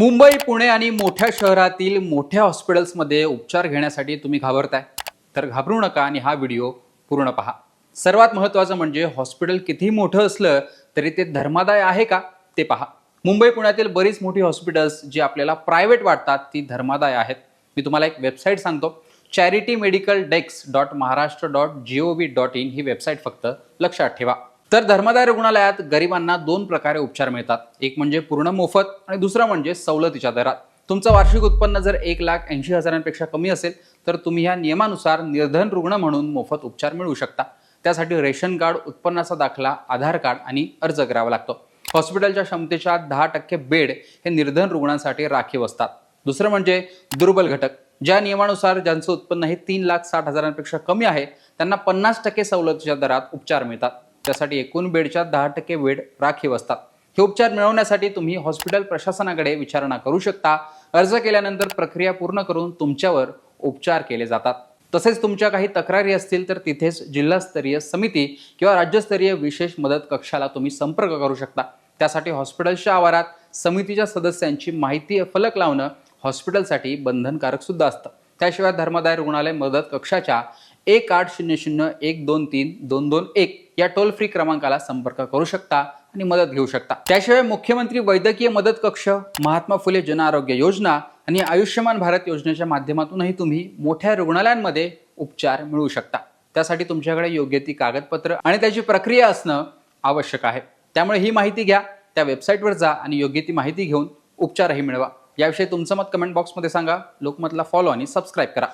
मुंबई पुणे आणि मोठ्या शहरातील मोठ्या हॉस्पिटल्समध्ये उपचार घेण्यासाठी तुम्ही घाबरताय? तर घाबरू नका आणि हा व्हिडिओ पूर्ण पहा. सर्वात महत्त्वाचं म्हणजे हॉस्पिटल कितीही मोठं असलं तरी ते धर्मादाय आहे का? ते पहा. मुंबई पुण्यातील बरीच मोठी हॉस्पिटल्स जी आपल्याला प्रायव्हेट वाटतात ती धर्मादाय आहेत. मी तुम्हाला एक वेबसाईट सांगतो. Charity medical desk dot Maharashtra dot G O V dot in he website फक्त लक्षात ठेवा. तर धर्मदाय रुग्णालयात गरिबांना दोन प्रकारे उपचार मिळतात. एक म्हणजे पूर्ण मोफत आणि दुसरं म्हणजे सवलतीच्या दरात. तुमचं वार्षिक उत्पन्न जर एक लाख ऐंशी हजारांपेक्षा कमी असेल तर तुम्ही ह्या नियमानुसार निर्धन रुग्ण म्हणून मोफत उपचार मिळवू शकता. त्यासाठी रेशन कार्ड उत्पन्नाचा दाखला आधार कार्ड आणि अर्ज करावा लागतो. हॉस्पिटलच्या क्षमतेच्या दहा टक्के बेड हे निर्धन रुग्णांसाठी राखीव असतात. दुसरं म्हणजे दुर्बल घटक. ज्या नियमानुसार ज्यांचं उत्पन्न हे तीन लाख साठ हजारांपेक्षा कमी आहे त्यांना पन्नास टक्के सवलतीच्या दरात उपचार मिळतात. त्यासाठी एकूण बेडच्या दहा टक्के बेड राखीव असतात. हे उपचार मिळवण्यासाठी तुम्ही हॉस्पिटल प्रशासनाकडे विचारणा करू शकता. अर्ज केल्यानंतर प्रक्रिया पूर्ण करून तुमच्यावर उपचार केले जातात. तसेच तुमच्या काही तक्रारी असतील तर तिथेच जिल्हास्तरीय समिती किंवा राज्यस्तरीय विशेष मदत कक्षाला तुम्ही संपर्क करू शकता. त्यासाठी हॉस्पिटलच्या आवारात समितीच्या सदस्यांची माहिती फलक लावणं हॉस्पिटलसाठी बंधनकारक सुद्धा असतं. त्याशिवाय धर्मदाय रुग्णालय मदत कक्षाच्या एक आठ शून्य शून्य एक दोन तीन दोन दोन एक या टोल फ्री क्रमांकाला संपर्क करू शकता आणि मदत घेऊ शकता. त्याशिवाय मुख्यमंत्री वैद्यकीय मदत कक्ष महात्मा फुले जन आरोग्य योजना आणि आयुष्यमान भारत योजनेच्या माध्यमातूनही तुम्ही मोठ्या रुग्णालयांमध्ये उपचार मिळवू शकता. त्यासाठी तुमच्याकडे योग्य ती कागदपत्र आणि त्याची प्रक्रिया असणं आवश्यक आहे. त्यामुळे ही माहिती घ्या त्या वेबसाईटवर जा आणि योग्य ती माहिती घेऊन उपचारही मिळवा. याविषयी तुमचं मत कमेंट बॉक्समध्ये सांगा लोकमतला फॉलो आणि सबस्क्राईब करा.